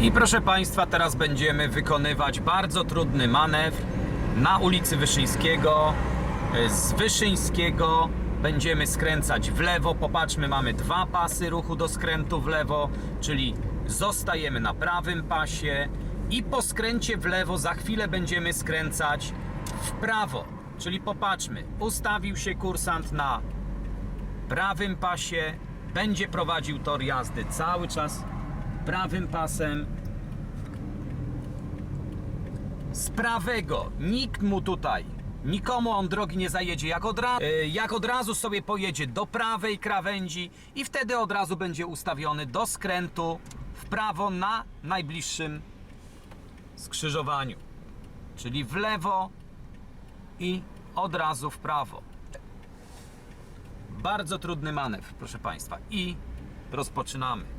I proszę Państwa, teraz będziemy wykonywać bardzo trudny manewr na ulicy Wyszyńskiego. Z Wyszyńskiego będziemy skręcać w lewo. Popatrzmy, mamy dwa pasy ruchu do skrętu w lewo, czyli zostajemy na prawym pasie i po skręcie w lewo za chwilę będziemy skręcać w prawo. Czyli popatrzmy, ustawił się kursant na prawym pasie, będzie prowadził tor jazdy cały czas prawym pasem. Z prawego nikt mu tutaj, nikomu on drogi nie zajedzie. Jak od, ra- e, jak od razu sobie pojedzie do prawej krawędzi i wtedy od razu będzie ustawiony do skrętu w prawo na najbliższym skrzyżowaniu. Czyli w lewo i od razu w prawo. Bardzo trudny manewr, proszę Państwa. I rozpoczynamy.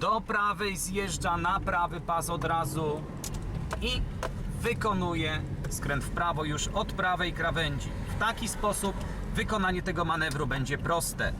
Do prawej zjeżdża na prawy pas od razu i wykonuje skręt w prawo już od prawej krawędzi. W taki sposób wykonanie tego manewru będzie proste.